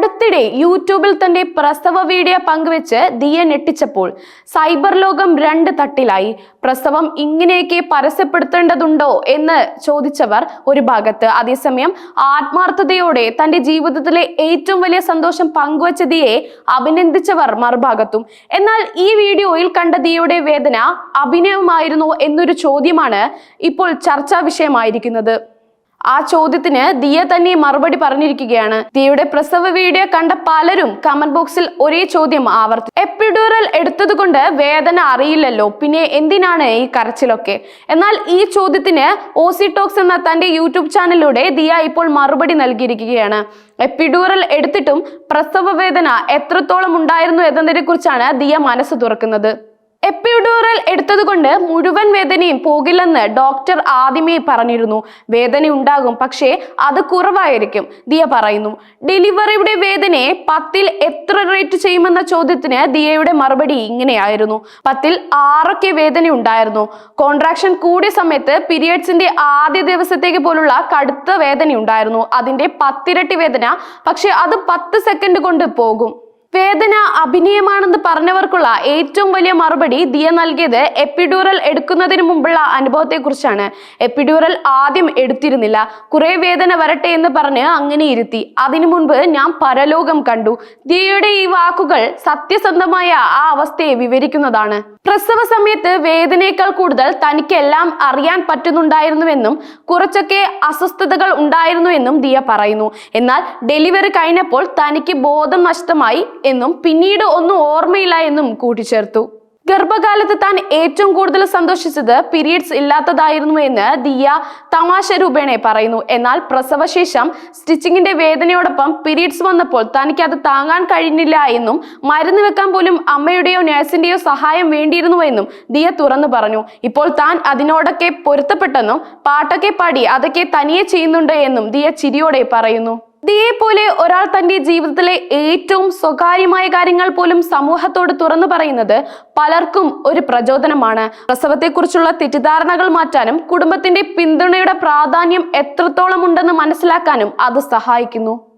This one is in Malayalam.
അടുത്തിടെ യൂട്യൂബിൽ തന്റെ പ്രസവ വീഡിയോ പങ്കുവെച്ച് ദിയ ഞെട്ടിച്ചപ്പോൾ സൈബർ ലോകം രണ്ട് തട്ടിലായി. പ്രസവം ഇങ്ങനെയൊക്കെ പരസ്യപ്പെടുത്തേണ്ടതുണ്ടോ എന്ന് ചോദിച്ചവർ ഒരു ഭാഗത്ത്. അതേസമയം ആത്മാർത്ഥതയോടെ തന്റെ ജീവിതത്തിലെ ഏറ്റവും വലിയ സന്തോഷം പങ്കുവച്ച ദിയെ അഭിനന്ദിച്ചവർ മറുഭാഗത്തും. എന്നാൽ ഈ വീഡിയോയിൽ കണ്ട ദിയയുടെ വേദന അഭിനയമായിരുന്നോ എന്നൊരു ചോദ്യമാണ് ഇപ്പോൾ ചർച്ചാ വിഷയമായിരിക്കുന്നത്. ആ ചോദ്യത്തിന് ദിയ തന്നെ മറുപടി പറഞ്ഞിരിക്കുകയാണ്. ദിയയുടെ പ്രസവ വീഡിയോ കണ്ട പലരും കമന്റ് ബോക്സിൽ ഒരേ ചോദ്യം ആവർത്തി എപ്പിഡ്യൂറൽ എടുത്തതുകൊണ്ട് വേദന അറിയില്ലല്ലോ. പിന്നെ എന്തിനാണ് ഈ കരച്ചിലൊക്കെ? എന്നാൽ ഈ ചോദ്യത്തിന് ഓസി ടോക്സ് എന്ന തന്റെ യൂട്യൂബ് ചാനലിലൂടെ ദിയ ഇപ്പോൾ മറുപടി നൽകിയിരിക്കുകയാണ്. എപ്പിഡ്യൂറൽ എടുത്തിട്ടും പ്രസവ വേദന എത്രത്തോളം ഉണ്ടായിരുന്നു എന്നതിനെ കുറിച്ചാണ് ദിയ മനസ്സ് തുറക്കുന്നത്. എപ്പിഡ്യൂറൽ എടുത്തതുകൊണ്ട് മുഴുവൻ വേദനയും പോകില്ലെന്ന് ഡോക്ടർ ആദ്യമേ പറഞ്ഞിരുന്നു. വേദന ഉണ്ടാകും പക്ഷേ അത് കുറവായിരിക്കും ദിയ പറയുന്നു. ഡെലിവറിയുടെ വേദനയെ പത്തിൽ എത്ര റേറ്റ് ചെയ്യുമെന്ന ചോദ്യത്തിന് ദിയയുടെ മറുപടി ഇങ്ങനെയായിരുന്നു. പത്തിൽ ആറൊക്കെ വേദന ഉണ്ടായിരുന്നു. കോൺട്രാക്ഷൻ കൂടിയ സമയത്ത് പീരിയഡ്സിന്റെ ആദ്യ ദിവസത്തേക്ക് പോലുള്ള കടുത്ത വേദന ഉണ്ടായിരുന്നു. അതിന്റെ പത്തിരട്ടി വേദന പക്ഷെ അത് പത്ത് സെക്കൻഡ് കൊണ്ട് പോകും. വേദന അഭിനയമാണെന്ന് പറഞ്ഞവർക്കുള്ള ഏറ്റവും വലിയ മറുപടി ദിയ നൽകിയത് എപ്പിഡ്യൂറൽ എടുക്കുന്നതിന് മുമ്പുള്ള അനുഭവത്തെക്കുറിച്ചാണ്. എപ്പിഡ്യൂറൽ ആദ്യം എടുത്തിരുന്നില്ല. കുറെ വേദന വരട്ടെ എന്ന് പറഞ്ഞ് അങ്ങനെ ഇരുത്തി. അതിനു മുൻപ് ഞാൻ പരലോകം കണ്ടു. ദിയയുടെ ഈ വാക്കുകൾ സത്യസന്ധമായ ആ അവസ്ഥയെ വിവരിക്കുന്നതാണ്. പ്രസവ സമയത്ത് വേദനയേക്കാൾ കൂടുതൽ തനിക്കെല്ലാം അറിയാൻ പറ്റുന്നുണ്ടായിരുന്നുവെന്നും കുറച്ചൊക്കെ അസ്വസ്ഥതകൾ ഉണ്ടായിരുന്നുവെന്നും ദിയ പറയുന്നു. എന്നാൽ ഡെലിവറി കഴിഞ്ഞപ്പോൾ തനിക്ക് ബോധം നഷ്ടമായി എന്നും പിന്നീട് ഒന്നും ഓർമ്മയില്ല എന്നും കൂട്ടിച്ചേർത്തു. ഗർഭകാലത്ത് താൻ ഏറ്റവും കൂടുതൽ സന്തോഷിച്ചത് പീരീഡ്സ് ഇല്ലാത്തതായിരുന്നു എന്ന് ദിയ തമാശ രൂപേണെ പറയുന്നു. എന്നാൽ പ്രസവശേഷം സ്റ്റിച്ചിങ്ങിന്റെ വേദനയോടൊപ്പം പീരീഡ്സ് വന്നപ്പോൾ തനിക്ക് അത് താങ്ങാൻ കഴിഞ്ഞില്ല എന്നും മരുന്ന് വെക്കാൻ പോലും അമ്മയുടെയോ നഴ്സിന്റെയോ സഹായം വേണ്ടിയിരുന്നു എന്നും ദിയ തുറന്നു പറഞ്ഞു. ഇപ്പോൾ താൻ അതിനോടൊക്കെ പൊരുത്തപ്പെട്ടെന്നും പാട്ടൊക്കെ പാടി അതൊക്കെ തനിയെ ചെയ്യുന്നുണ്ട് എന്നും ദിയ ചിരിയോടെ പറയുന്നു. ദിയെ പോലെ ഒരാൾ തന്റെ ജീവിതത്തിലെ ഏറ്റവും സ്വകാര്യമായ കാര്യങ്ങൾ പോലും സമൂഹത്തോട് തുറന്നു പറയുന്നത് പലർക്കും ഒരു പ്രചോദനമാണ്. പ്രസവത്തെക്കുറിച്ചുള്ള തെറ്റിദ്ധാരണകൾ മാറ്റാനും കുടുംബത്തിന്റെ പിന്തുണയുടെ പ്രാധാന്യം എത്രത്തോളം ഉണ്ടെന്ന് മനസ്സിലാക്കാനും അത് സഹായിക്കുന്നു.